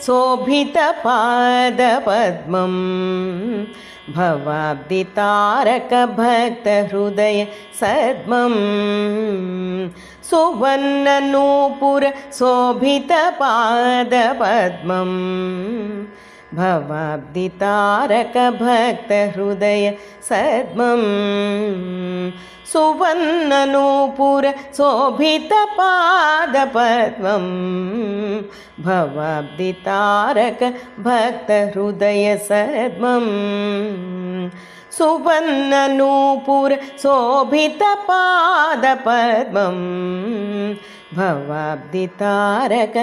शोभितपादपद्मम् भवाब्दितारकभक्तहृदय सद्मम्। सुवर्णनूपुर शोभितपादपद्मम् भवाब्दितारकभक्तहृदय सद्मम् सुवर्णनूपुरशोभितपादपद्मं भवाब्दितारकभक्तहृदय सद्मम् सुवर्णनूपुर शोभितपादपद्मम् भवाब्दितारक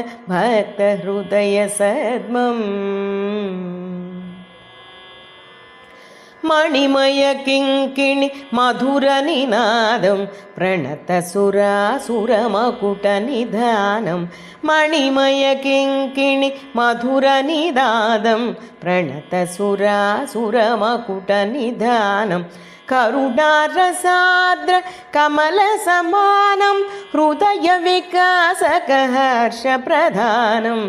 മണിമയ കിങ്കിണി മധുര നിനാദം പ്രണതസുരാസുരമകുടനിധാനം മണിമയ കിങ്കിണി മധുര നിനാദം പ്രണതസുരാസുരമകുടനിധാനം करुणारसाद्र कमलसमानं हृदयविकासकहर्षप्रधानं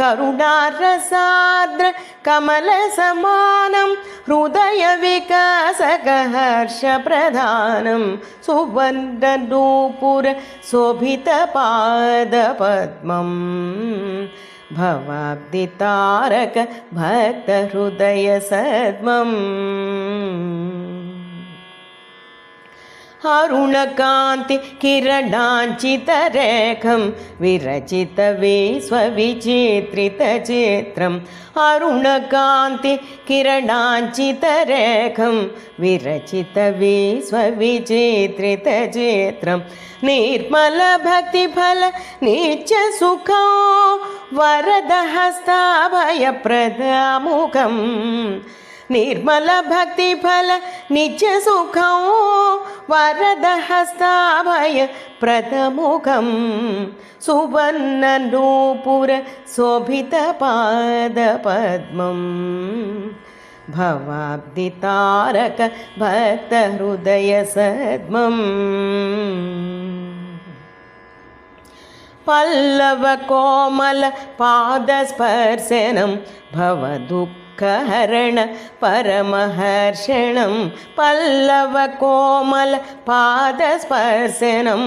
करुणारसाद्र कमलसमानं हृदयविकासकहर्षप्रधानं सुवर्णनूपुर शोभितपादपद्मम् भवाब्दितारक అరుణకాంతి కిరణాంచితరేఖం విరచిత విశ్వవిచిత్రితచిత్రం అరుణకాంతి కిరణాంచితరేఖం విరచిత విశ్వవిచిత్రితచిత్రం నిర్మల భక్తిఫల నీచ సుఖం వరదహస్తాభయప్రదాముఖం నిర్మల భక్తిఫల నిత్య సుఖం वरदहस्ताभय प्रथमुखं सुवर्णनूपुर शोभितपादपद्मम् भवाब्दितारक भक्तहृदय सद्मम्। पल्लवकोमल पादस्पर्शनं भवदुःखहरण परमहर्षणं पल्लवकोमल पादस्पर्शनं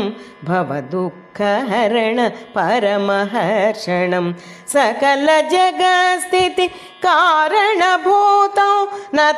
भवदुःखहरण परमहर्षणं सकलजगस्थिति कारणभूतौ न